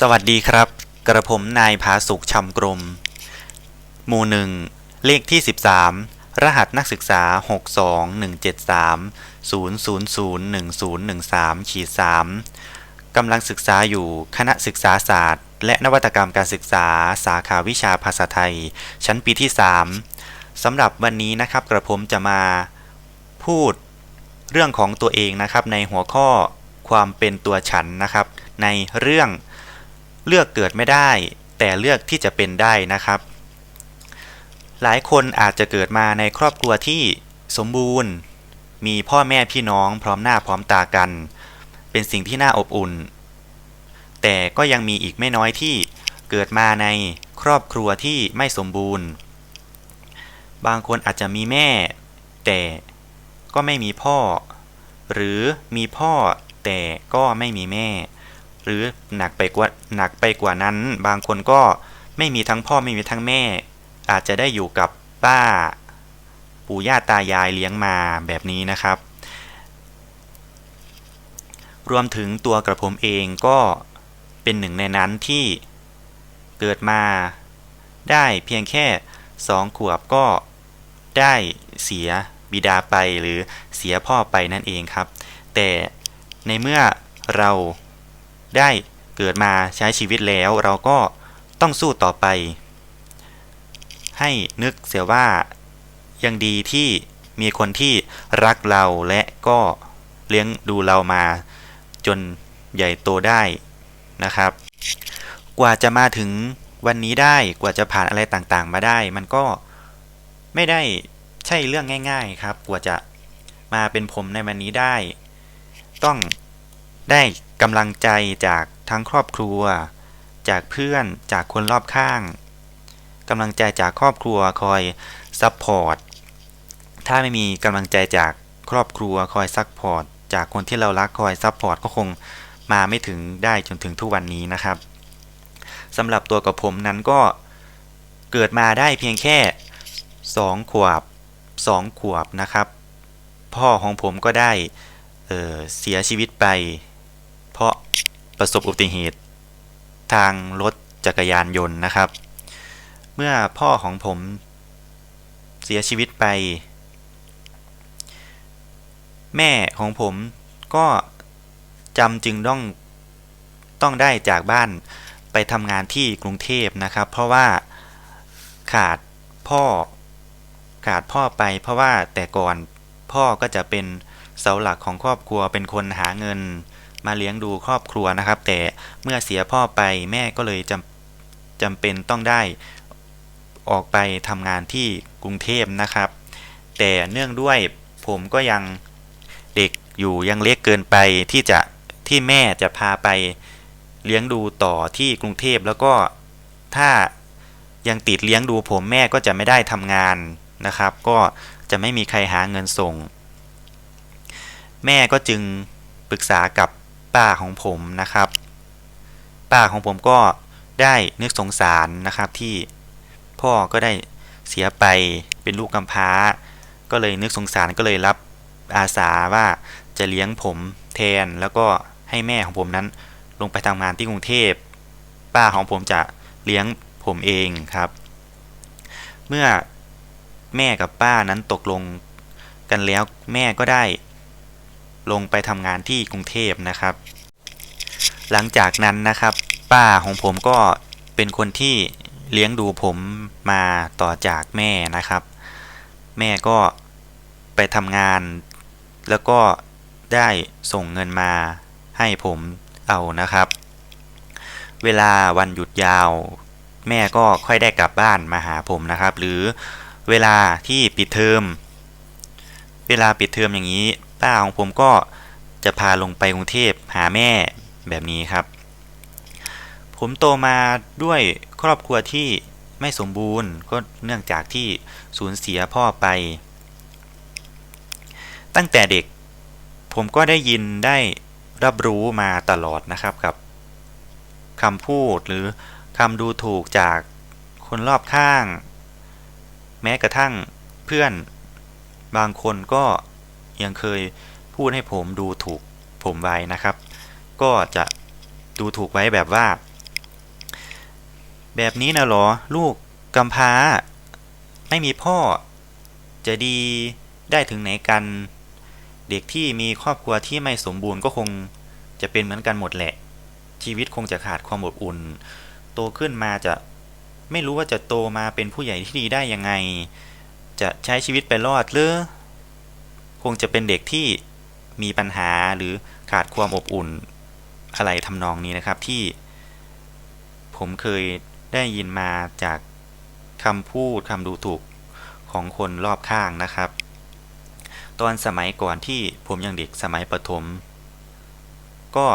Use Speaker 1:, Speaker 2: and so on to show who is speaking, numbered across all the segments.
Speaker 1: สวัสดีครับ กระผมนายผาสุกชำกรม หมู่หนึ่ง เลขที่ 13 รหัสนักศึกษา 62173 0001013ขีด3กำลังศึกษาอยู่คณะศึกษาศาสตร์ และนวัตกรรมการศึกษาสาขาวิชาภาษาไทย ชั้นปีที่ 3สำหรับวันนี้นะครับ กระผมจะมาพูดเรื่องของตัวเองนะครับในหัวข้อความเป็นตัวฉันนะครับ ในเรื่อง เลือกเกิดไม่ได้ แต่เลือกที่จะเป็นได้นะครับ หลายคนอาจจะเกิดมาในครอบครัวที่สมบูรณ์ มีพ่อแม่พี่น้องพร้อมหน้าพร้อมตากัน เป็นสิ่งที่น่าอบอุ่น แต่ก็ยังมีอีกไม่น้อยที่เกิดมาในครอบครัวที่ไม่สมบูรณ์ บางคนอาจจะมีแม่ แต่ก็ไม่มีพ่อ หรือมีพ่อแต่ก็ไม่มีแม่ หรือหนักไปกว่าหนักไปกว่านั้น บางคนก็ไม่มีทั้งพ่อไม่มีทั้งแม่ อาจจะได้อยู่กับป้า ปู่ย่าตายายเลี้ยงมาแบบนี้นะครับ รวมถึงตัวกระผมเองก็เป็นหนึ่งในนั้นที่เกิดมาได้เพียงแค่สองขวบก็ได้เสียบิดาไปหรือเสียพ่อไปนั่นเองครับ แต่ในเมื่อเรา ได้เกิดมาใช้ชีวิตแล้วเราก็ต้องสู้ต่อไป ให้นึกเสียว่ายังดีที่มีคนที่รักเราและก็เลี้ยงดูเรามา จนใหญ่โตได้นะครับ กว่าจะมาถึงวันนี้ได้กว่าจะผ่านอะไรต่างๆ มาได้ มันก็ไม่ได้ใช่เรื่องง่าย ๆครับ กว่าจะมาเป็นผมในวันนี้ได้ ต้องได้ กำลังใจจากทั้งครอบครัว จากเพื่อนจากคนรอบข้างกำลังใจจากครอบครัวคอยซัพพอร์ตถ้าไม่มีกำลังใจจากครอบครัวคอยซัพพอร์ตจากคนที่เรารักคอยซัพพอร์ตก็คงมาไม่ถึงได้จนถึงทุกวันนี้นะครับสำหรับตัวกับผมนั้นก็เกิดมาได้เพียงแค่ 2 ขวบ 2 ขวบนะครับ พ่อของผมก็ได้เเสียชีวิตไป เพราะประสบอุบัติเหตุทางรถจักรยานยนต์นะครับ เมื่อพ่อของผมเสียชีวิตไป แม่ของผมก็จำจึงต้องต้องได้จากบ้านไปทำงานที่กรุงเทพนะครับ เพราะว่าขาดพ่อขาดพ่อไป เพราะว่าแต่ก่อนพ่อก็จะเป็นเสาหลักของครอบครัวเป็นคนหาเงิน มาเลี้ยงดูครอบครัวนะครับ แต่เมื่อเสียพ่อไปแม่ก็เลยจำจำเป็นต้องได้ออกไปทำงานที่กรุงเทพนะครับ แต่เนื่องด้วยผมก็ยังเด็กอยู่ยังเล็กเกินไปที่จะที่แม่จะพาไปเลี้ยงดูต่อที่กรุงเทพแล้วก็ถ้ายังติดเลี้ยงดูผมแม่ก็จะไม่ได้ทำงานนะครับ ก็จะไม่มีใครหาเงินส่ง แม่ก็จึงปรึกษากับ ป้าของผมนะครับ ป้าของผมก็ได้นึกสงสารนะครับที่พ่อก็ได้เสียไปเป็นลูกกำพร้า ก็เลยนึกสงสารก็เลยรับอาสาว่าจะเลี้ยงผมแทนแล้วก็ให้แม่ของผมนั้นลงไปทำงานที่กรุงเทพ ป้าของผมจะเลี้ยงผมเองครับ เมื่อแม่กับป้านั้นตกลงกันแล้วแม่ก็ได้ ลงไปทำงานที่กรุงเทพนะครับ หลังจากนั้นนะครับ ป้าของผมก็เป็นคนที่เลี้ยงดูผมมาต่อจากแม่นะครับ แม่ก็ไปทำงาน แล้วก็ได้ส่งเงินมาให้ผมเอานะครับ เวลาวันหยุดยาว แม่ก็ค่อยได้กลับบ้านมาหาผมนะครับ หรือเวลาที่ปิดเทอมเวลาปิดเทอมอย่างนี้ ป้าของผมก็จะพาลงไปกรุงเทพหาแม่แบบนี้ครับ ผมโตมาด้วยครอบครัวที่ไม่สมบูรณ์ก็เนื่องจากที่สูญเสียพ่อไป ตั้งแต่เด็กผมก็ได้ยินได้รับรู้มาตลอดนะครับกับคำพูดหรือคำดูถูกจากคนรอบข้าง แม้กระทั่งเพื่อนบางคนก็ ยังเคยพูดให้ผมดูถูกผมไว้นะครับ ก็จะดูถูกไว้แบบว่า แบบนี้นะหรอ ลูกกำพร้า ไม่มีพ่อ จะดีได้ถึงไหนกัน เด็กที่มีครอบครัวที่ไม่สมบูรณ์ก็คงจะเป็นเหมือนกันหมดแหละ ชีวิตคงจะขาดความอบอุ่น โตขึ้นมาจะไม่รู้ว่าจะโตมาเป็นผู้ใหญ่ที่ดีได้ยังไง จะใช้ชีวิตไปรอดหรือ งจะเป็นเด็กที่มีปัญหาหรือขาดความอบอุ่นอะไรทำนองนี้นะครับที่ ผมเคยได้ยินมาจากคำพูดคำดูถูกของคนรอบข้างนะครับ ตอนสมัยก่อนที่ผมยังเด็กสมัยประถม ก็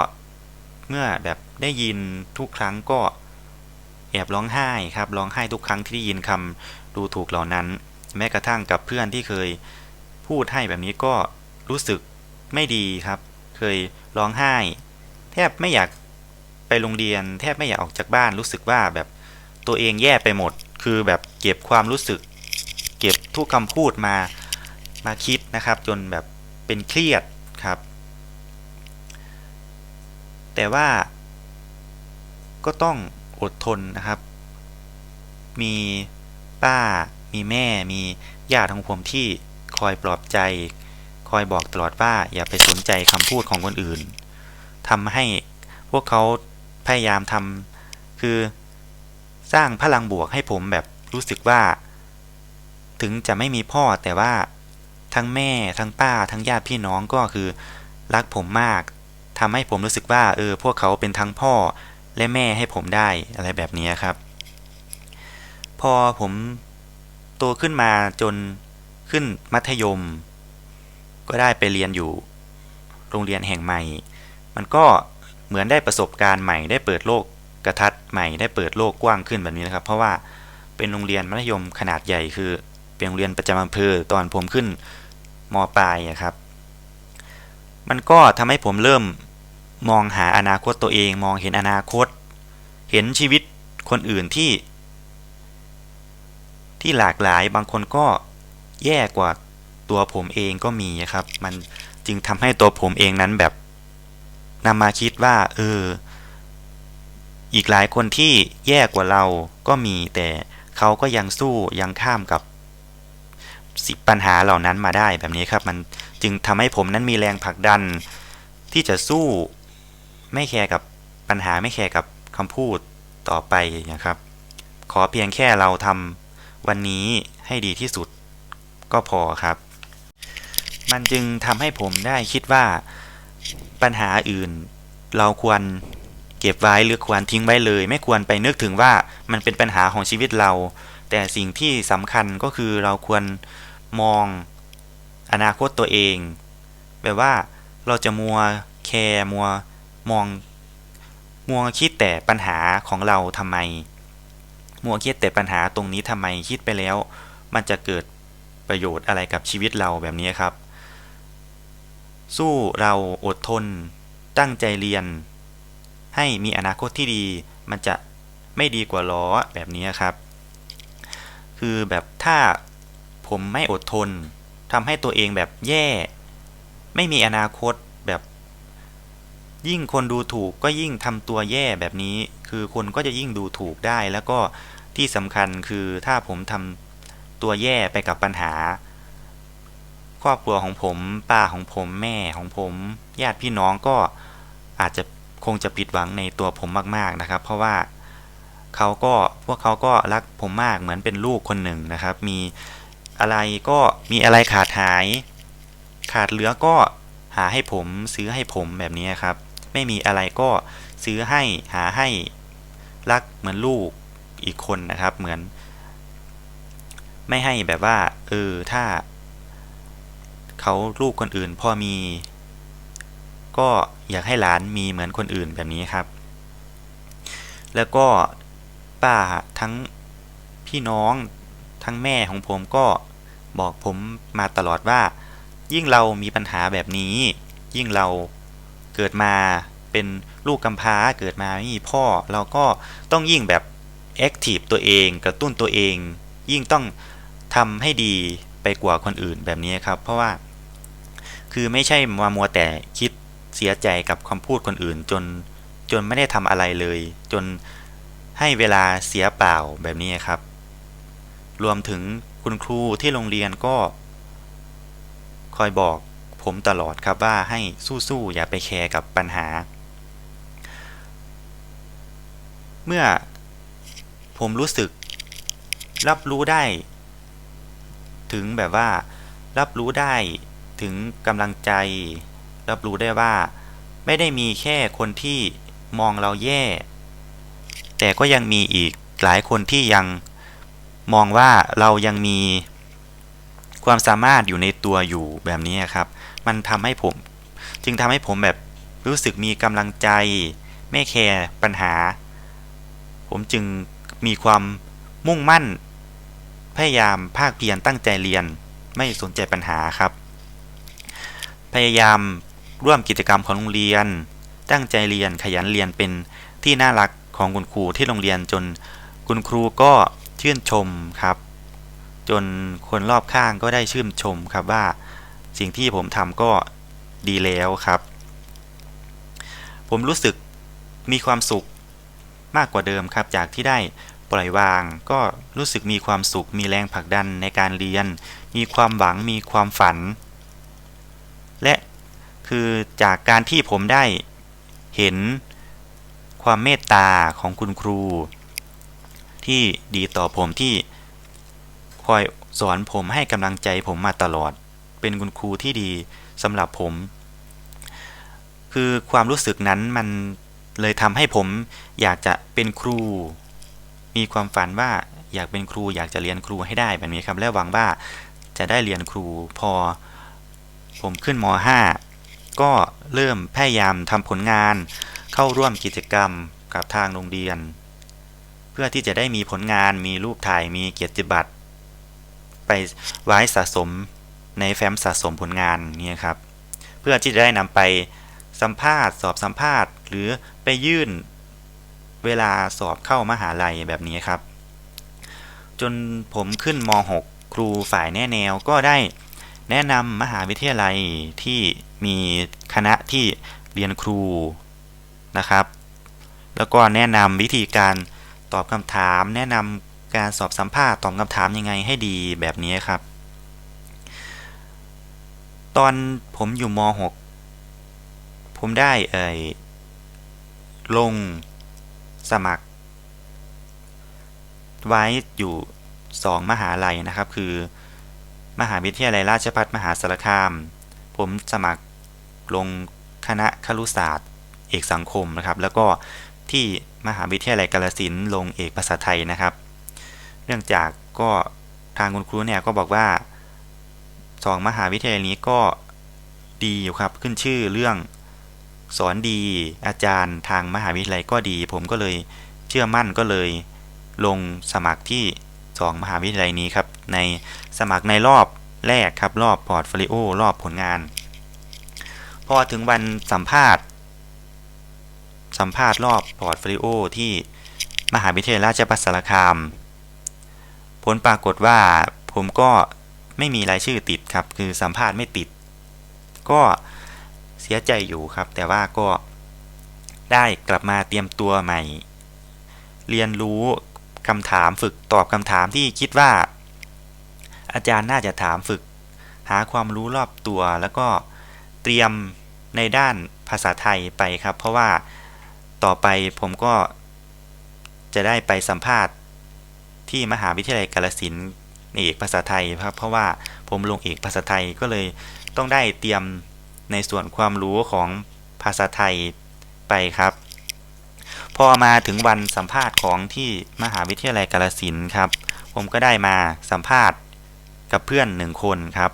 Speaker 1: เมื่อแบบได้ยินทุกครั้งก็แอบร้องไห้ครับร้องไห้ทุกครั้งที่ได้ยินคำดูถูกเหล่านั้น แม้กระทั่งกับเพื่อนที่เคย พูดให้แบบนี้ก็รู้สึกไม่ดีครับ เคยร้องไห้ แทบไม่อยากไปโรงเรียน แทบไม่อยากออกจากบ้านรู้สึกว่าแบบตัวเองแย่ไปหมด คือแบบเก็บความรู้สึก เก็บทุกคำพูดมามาคิดนะครับ จนแบบเป็นเครียดครับ แต่ว่าก็ต้องอดทนนะครับ มีป้า มีแม่ มีญาติของผมที่ คอยปลอบใจ คอยบอกตลอดว่าอย่าไปสนใจคำพูดของคนอื่นทำให้พวกเขาพยายามทำคือสร้างพลังบวกให้ผมแบบรู้สึกว่า ถึงจะไม่มีพ่อแต่ว่าทั้งแม่ทั้งป้าทั้งญาติพี่น้องก็คือ รักผมมากทำให้ผมรู้สึกว่าเออพวกเขาเป็นทั้งพ่อและแม่ให้ผมได้อะไรแบบนี้ครับ พอผมโตขึ้นมาจน ขึ้นมัธยม ก็ได้ไปเรียนอยู่ โรงเรียนแห่งใหม่ มันก็เหมือนได้ประสบการณ์ใหม่ได้เปิดโลกกระทัดใหม่ได้เปิดโลกกว้างขึ้นแบบนี้นะครับ เพราะว่าเป็นโรงเรียนมัธยมขนาดใหญ่คือ เป็นโรงเรียนประจำอำเภอตอนผมขึ้นมปลายอะครับ มันก็ทำให้ผมเริ่มมองหาอนาคตตัวเอง มองเห็นอนาคต เห็นชีวิตคนอื่นที่ ที่หลากหลายบางคนก็ แย่กว่าตัวผมเองก็มีครับ มันจึงทำให้ตัวผมเองนั้นแบบนำมาคิดว่า เออ อีกหลายคนที่แย่กว่าเราก็มี แต่เขาก็ยังสู้ยังข้ามกับสิปัญหาเหล่านั้นมาได้แบบนี้ครับ มันจึงทำให้ผมนั้นมีแรงผลักดัน ที่จะสู้ไม่แคร์กับปัญหาไม่แคร์กับคำพูดต่อไปนะครับ ขอเพียงแค่เราทำวันนี้ให้ดีที่สุด ก็พอครับ มันจึงทำให้ผมได้คิดว่าปัญหาอื่น เราควรเก็บไว้หรือควรทิ้งไว้เลย ไม่ควรไปนึกถึงว่ามันเป็นปัญหาของชีวิตเรา แต่สิ่งที่สำคัญก็คือเราควรมองอนาคตตัวเองแบบว่าเราจะมัวแคร์มัวมองมัวคิดแต่ปัญหาของเราทำไม มัวคิดแต่ปัญหาตรงนี้ทำไมคิดไปแล้ว มันจะเกิด ประโยชน์อะไรกับชีวิตเราแบบนี้ครับ สู้เราอดทน ตั้งใจเรียน ให้มีอนาคตที่ดี มันจะไม่ดีกว่าล้อแบบนี้ครับ คือแบบถ้าผมไม่อดทนทำให้ตัวเองแบบแย่ ไม่มีอนาคตแบบ ยิ่งคนดูถูกก็ยิ่งทำตัวแย่แบบนี้ คือคนก็จะยิ่งดูถูกได้แล้วก็ที่สำคัญคือถ้าผมทำ ตัวแย่ไปกับปัญหา ครอบครัวของผมป้าของผมแม่ของผมญาติพี่น้องก็อาจจะคงจะผิดหวังในตัวผมมากๆนะครับ เพราะว่าเขาก็พวกเขาก็รักผมมากเหมือนเป็นลูกคนหนึ่งนะครับ มีอะไรก็มีอะไรขาดหาย ขาดเหลือก็หาให้ผมซื้อให้ผมแบบนี้ครับ ไม่มีอะไรก็ซื้อให้หาให้รักเหมือนลูกอีกคนนะครับ เหมือน ไม่ให้แบบว่าเออถ้าเขาลูกคนอื่นพอมี ก็อยากให้หลานมีเหมือนคนอื่นแบบนี้ครับ แล้วก็ป้าทั้งพี่น้องทั้งแม่ของผมก็บอกผมมาตลอดว่า ยิ่งเรามีปัญหาแบบนี้ ยิ่งเราเกิดมาเป็นลูกกำพร้าเกิดมาไม่มีพ่อ เราก็ต้องยิ่งแบบแอคทีฟตัวเอง กระตุ้นตัวเอง ยิ่งต้อง ทำให้ดีไปกว่าคนอื่นแบบนี้ครับ เพราะว่า คือไม่ใช่มามัวแต่คิดเสียใจกับคำพูดคนอื่น จนจนไม่ได้ทำอะไรเลย จนให้เวลาเสียเปล่าแบบนี้ครับ รวมถึงคุณครูที่โรงเรียนก็ คอยบอกผมตลอดครับว่าให้สู้ๆอย่าไปแคร์กับปัญหา เมื่อผมรู้สึกรับรู้ได้ ถึงแบบว่า รับรู้ได้ถึงกำลังใจ รับรู้ได้ว่า ไม่ได้มีแค่คนที่มองเราแย่ แต่ก็ยังมีอีกหลายคนที่ยังมองว่าเรายังมีความสามารถอยู่ในตัวอยู่แบบนี้ครับ มันทำให้ผม จึงทำให้ผมแบบรู้สึกมีกำลังใจ ไม่แคร์ปัญหา ผมจึงมีความมุ่งมั่น พยายามภาคเพียรตั้งใจเรียน ไม่สนใจปัญหาครับ พยายามร่วมกิจกรรมของโรงเรียน ตั้งใจเรียนขยันเรียนเป็นที่น่ารักของคุณครูที่โรงเรียนจนคุณครูก็ชื่นชมครับ จนคนรอบข้างก็ได้ชื่นชมครับว่าสิ่งที่ผมทำก็ดีแล้วครับ ผมรู้สึกมีความสุขมากกว่าเดิมครับ จากที่ได้ ปล่อยวาง ก็รู้สึกมีความสุข มีแรงผลักดันในการเรียน มีความหวัง มีความฝัน และคือจากการที่ผมได้เห็นความเมตตาของคุณครู ที่ดีต่อผมที่คอยสอนผมให้กำลังใจผมมาตลอด เป็นคุณครูที่ดีสำหรับผม คือความรู้สึกนั้นมันเลยทำให้ผมอยากจะเป็นครู มีความฝันว่าอยากเป็นครูอยากจะเรียนครูให้ได้แบบนี้ครับ และหวังว่าจะได้เรียนครูพอ ผมขึ้นม .5 ก็เริ่มพยายามทำผลงาน เข้าร่วมกิจกรรมกับทางโรงเรียน เพื่อที่จะได้มีผลงานมีรูปถ่ายมีเกียรติบัตร ไปไว้สะสมในแฟ้มสะสมผลงานนี่ครับ เพื่อที่จะได้นำไปสัมภาษณ์ สอบสัมภาษณ์ หรือไปยื่น เวลาสอบเข้ามหาลัยแบบนี้ครับ จนผมขึ้นม .6 ครูฝ่ายแนแนวก็ได้แนะนำมหาวิทยาลัยที่มีคณะที่เรียนครูนะครับ แล้วก็แนะนำวิธีการตอบคำถาม แนะนำการสอบสัมภาษณ์ตอบคำถามยังไงให้ดีแบบนี้ครับ ตอนผมอยู่ม .6 ผมได้เอ่ยลง สมัคร ไว้อยู่ 2 มหาลัยนะครับ คือ มหาวิทยาลัยราชภัฏมหาสารคาม ผมสมัครลงคณะครุศาสตร์ เอกสังคมนะครับ แล้วก็ที่มหาวิทยาลัยกาลสินลงเอกภาษาไทยนะครับ เนื่องจากก็ทางคุณครูเนี่ยก็บอกว่าสองมหาวิทยาลัยนี้ก็ดีอยู่ครับขึ้นชื่อเรื่อง สอนดี อาจารย์ทางมหาวิทยาลัยก็ดี ผมก็เลยเชื่อมั่นก็เลย ลงสมัครที่สองมหาวิทยาลัยนี้ครับ ในสมัครในรอบแรกครับ รอบพอร์ตโฟลิโอรอบผลงาน พอถึงวันสัมภาษณ์ สัมภาษณ์รอบพอร์ตโฟลิโอที่มหาวิทยาลัยราชภัฏสารคาม ผลปรากฏว่าผมก็ไม่มีรายชื่อติดครับ คือสัมภาษณ์ไม่ติด ก็ เสียใจอยู่ครับ แต่ว่าก็ได้กลับมาเตรียมตัวใหม่ เรียนรู้คำถามฝึกตอบคำถามที่คิดว่า อาจารย์น่าจะถามฝึก หาความรู้รอบตัวแล้วก็เตรียมในด้านภาษาไทยไปครับ เพราะว่าต่อไปผมก็จะได้ไปสัมภาษณ์ที่มหาวิทยาลัยกาลสินเอกภาษาไทยครับ เพราะว่าผมลงเอกภาษาไทยก็เลยต้องได้เตรียม ในส่วนความรู้ของภาษาไทยไปครับ พอมาถึงวันสัมภาษณ์ของที่มหาวิทยาลัยกาลสินครับ ผมก็ได้มาสัมภาษณ์กับเพื่อนหนึ่งคนครับ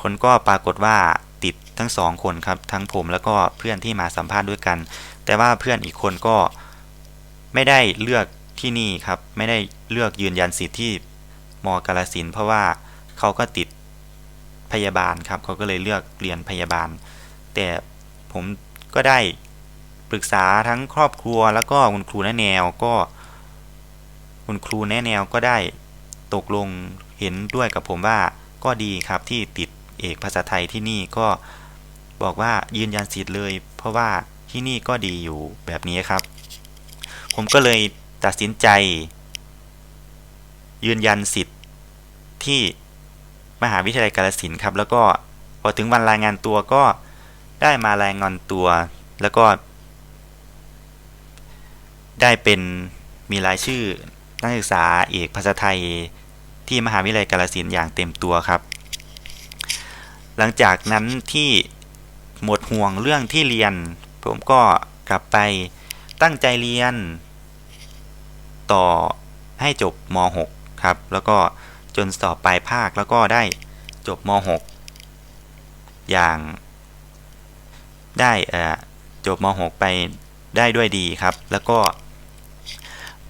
Speaker 1: ผลก็ปรากฏว่าติดทั้งสองคนครับ ทั้งผมแล้วก็เพื่อนที่มาสัมภาษณ์ด้วยกัน แต่ว่าเพื่อนอีกคนก็ไม่ได้เลือกที่นี่ครับ ไม่ได้เลือกยืนยันสิทธิ์ที่มกาลสินเพราะว่าเขาก็ติด พยาบาลครับเขาก็เลยเลือกเรียนพยาบาล แต่ผมก็ได้ปรึกษาทั้งครอบครัวแล้วก็คุณครูแนะแนวก็ คุณครูแนะแนวก็ได้ตกลงเห็นด้วยกับผมว่าก็ดีครับที่ติดเอกภาษาไทยที่นี่ก็บอกว่ายืนยันสิทธิ์เลย เพราะว่าที่นี่ก็ดีอยู่แบบนี้ครับ ผมก็เลยตัดสินใจ ยืนยันสิทธิ์ที่ มหาวิทยาลัยกาฬสินธุ์ครับแล้วก็พอถึงวันรายงานตัวก็ได้มารายงานตัว แล้วก็ ได้เป็นมีรายชื่อนักศึกษาเอกภาษาไทยที่มหาวิทยาลัยกาฬสินธุ์อย่างเต็มตัวครับ หลังจากนั้นที่หมดห่วงเรื่องที่เรียน ผมก็กลับไปตั้งใจเรียน ต่อให้จบม .6 ครับ แล้วก็ จนสอบปลายภาคแล้วก็ได้จบม .6 อย่างได้จบม .6 ไปได้ด้วยดีครับ แล้วก็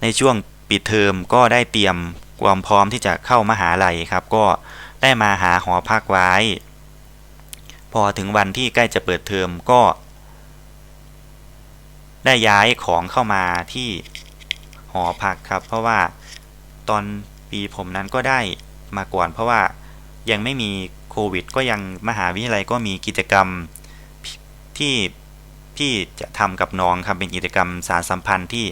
Speaker 1: ในช่วงปิดเทอมก็ได้เตรียมความพร้อมที่จะเข้ามหาลัยครับ ก็ได้มาหาหอพักไว้ พอถึงวันที่ใกล้จะเปิดเทอมก็ ได้ย้ายของเข้ามาที่หอพักครับ เพราะว่าตอน ปีผมนั้นก็ได้มาก่อน เพราะว่ายังไม่มีโควิด ก็ยังมหาวิทยาลัยก็มีกิจกรรมที่ที่จะทำกับน้องครับเป็นกิจกรรมสารสัมพันธ์ที่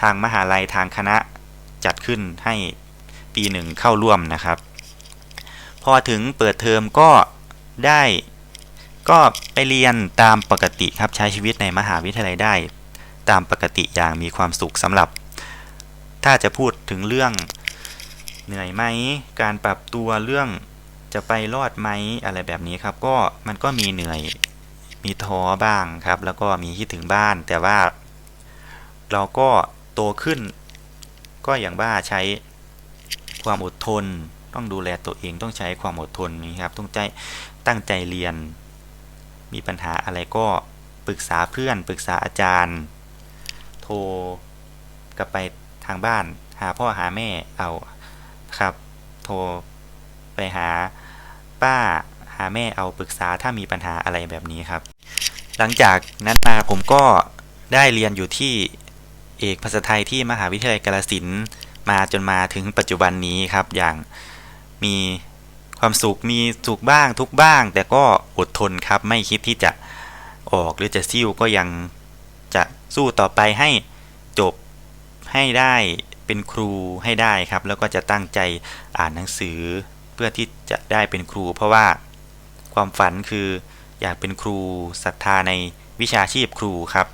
Speaker 1: ทางมหาลัยทางคณะจัดขึ้นให้ปีหนึ่งเข้าร่วมนะครับ พอถึงเปิดเทอมก็ได้ก็ไปเรียนตามปกติครับใช้ชีวิตในมหาวิทยาลัยได้ ตามปกติอย่างมีความสุขสำหรับ ถ้าจะพูดถึงเรื่อง เหนื่อยไหม การปรับตัวเรื่องจะไปรอดไหมอะไรแบบนี้ครับ ก็มันก็มีเหนื่อยมีท้อบ้างครับ แล้วก็มีคิดถึงบ้าน แต่ว่า เราก็โตขึ้น ก็อย่างว่าใช้ความอดทน ต้องดูแลตัวเองต้องใช้ความอดทนนี่ครับต้องใจตั้งใจเรียน มีปัญหาอะไรก็ปรึกษาเพื่อน ปรึกษาอาจารย์ โทรกลับไปทางบ้าน หาพ่อหาแม่เอา ครับ โทรไปหาป้าหาแม่เอาปรึกษาถ้ามีปัญหาอะไรแบบนี้ครับ หลังจากนั้นมาผมก็ได้เรียนอยู่ที่เอกภาษาไทยที่มหาวิทยาลัยกาฬสินมาจนมาถึงปัจจุบันนี้ครับ อย่างมีความสุขมีสุขบ้างทุกบ้าง แต่ก็อดทนครับ ไม่คิดที่จะออกหรือจะซิ่วก็ยังจะสู้ต่อไปให้จบให้ได้ เป็นครูให้ได้ครับ แล้วก็จะตั้งใจอ่านหนังสือ เพื่อที่จะได้เป็นครู เพราะว่าความฝันคืออยากเป็นครูศรัทธาในวิชาชีพครูครับ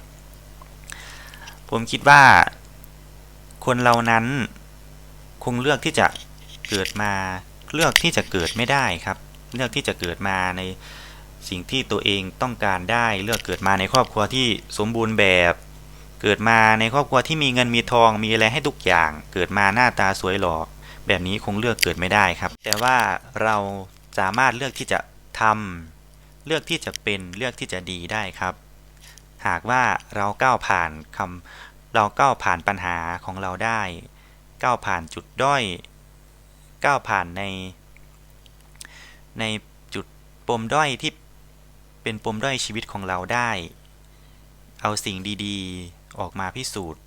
Speaker 1: ผมคิดว่า คนเรานั้นคงเลือกที่จะเกิดมาเลือกที่จะเกิดไม่ได้ครับ เลือกที่จะเกิดมาในสิ่งที่ตัวเองต้องการได้ เลือกเกิดมาในครอบครัวที่สมบูรณ์แบบ เกิดมาในครอบครัวที่มีเงินมีทองมีอะไรให้ทุกอย่าง เกิดมาหน้าตาสวยหล่อแบบนี้คงเลือกเกิดไม่ได้ครับ แต่ว่าเราสามารถเลือกที่จะทำเลือกที่จะเป็นเลือกที่จะดีได้ครับ หากว่าเราก้าวผ่านคำเราก้าวผ่านปัญหาของเราได้ ก้าวผ่านจุดด้อย ก้าวผ่านใน ในจุดปมด้อยที่เป็นปมด้อยชีวิตของเราได้ เอาสิ่งดีๆ ออกมาพิสูจน์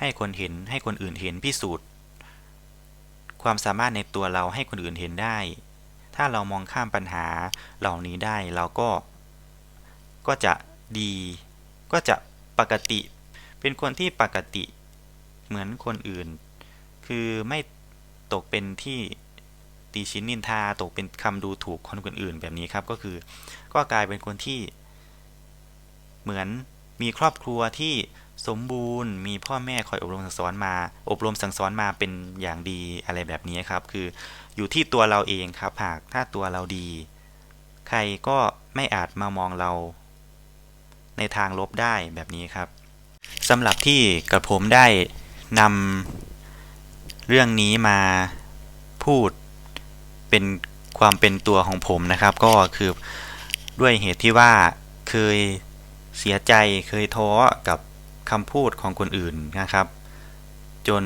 Speaker 1: ให้คนเห็นให้คนอื่นเห็นพิสูจน์ ความสามารถในตัวเราให้คนอื่นเห็นได้ ถ้าเรามองข้ามปัญหาเหล่านี้ได้เราก็ ก็จะดี ก็จะปกติ เป็นคนที่ปกติเหมือนคนอื่น คือไม่ตกเป็นที่ตีชิ้นนินทาตกเป็นคำดูถูกคนคนอื่นแบบนี้ครับก็คือ ก็กลายเป็นคนที่เหมือน มีครอบครัวที่สมบูรณ์ มีพ่อแม่คอยอบรมสั่งสอนมา อบรมสั่งสอนมาเป็นอย่างดีอะไรแบบนี้ครับ คืออยู่ที่ตัวเราเองครับ หากถ้าตัวเราดี ใครก็ไม่อาจมามองเรา ในทางลบได้แบบนี้ครับสำหรับที่กระผมได้นำเรื่องนี้มาพูดเป็นความเป็นตัวของผมนะครับ ก็คือด้วยเหตุที่ว่าเคย เสียใจเคยท้อกับคำพูดของคนอื่นนะครับ จน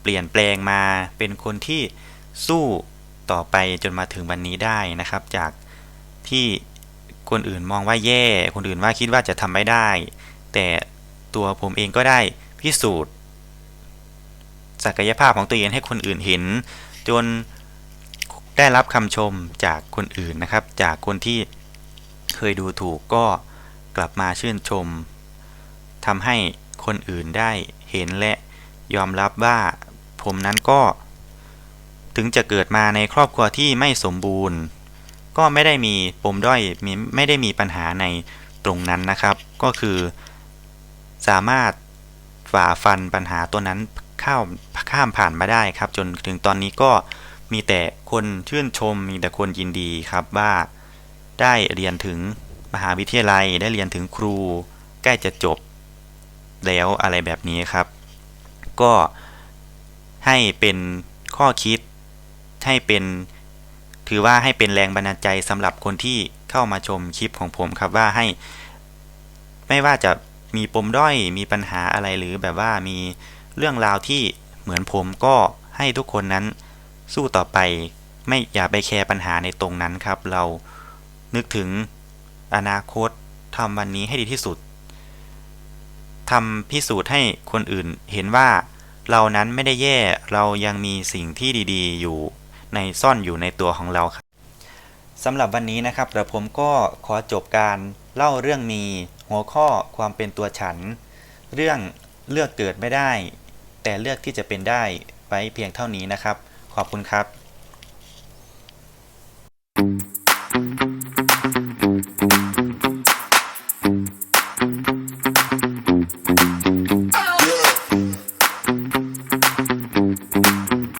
Speaker 1: เปลี่ยนแปลงมาเป็นคนที่สู้ต่อไปจนมาถึงวันนี้ได้นะครับ จากที่คนอื่นมองว่าแย่ คนอื่นว่าคิดว่าจะทำไม่ได้ แต่ตัวผมเองก็ได้พิสูจน์ ศักยภาพของตัวเองให้คนอื่นเห็น จนได้รับคำชมจากคนอื่นนะครับ จากคนที่เคยดูถูกก็ กลับมาชื่นชมทำให้คนอื่นได้เห็นและยอมรับว่าผมนั้นก็ ถึงจะเกิดมาในครอบครัวที่ไม่สมบูรณ์ ก็ไม่ได้มีปมด้อยมไม่ได้มีปัญหาในตรงนั้นนะครับ ก็คือ สามารถฝ่าฟันปัญหาตัวนั้นข้ามข้ามผ่านมาได้ครับ จนถึงตอนนี้ก็มีแต่คนชื่นชมมีแต่คนยินดีครับว่าได้เรียนถึง มหาวิทยาลัยได้เรียนถึงครู ใกล้จะจบ แล้วอะไรแบบนี้ครับ ก็ให้เป็นข้อคิดให้เป็นถือว่าให้เป็นแรงบันดาลใจสำหรับคนที่เข้ามาชมคลิปของผมครับว่าให้ ไม่ว่าจะมีปมด้อยมีปัญหาอะไรหรือแบบว่ามีเรื่องราวที่เหมือนผมก็ให้ทุกคนนั้นสู้ต่อไป ไม่อย่าไปแคร์ปัญหาในตรงนั้นครับ เรานึกถึง อนาคตทำวันนี้ให้ดีที่สุดทำพิสูจน์ให้คนอื่นเห็นว่าเรานั้นไม่ได้แย่เรายังมีสิ่งที่ดีๆ อยู่ในซ่อนอยู่ในตัวของเราครับสำหรับวันนี้นะครับเดี๋ยวผมก็ขอจบการเล่าเรื่องมีหัวข้อความเป็นตัวฉัน เรื่องเลือกเกิดไม่ได้ แต่เลือกที่จะเป็นได้ไว้เพียงเท่านี้นะครับ ขอบคุณครับ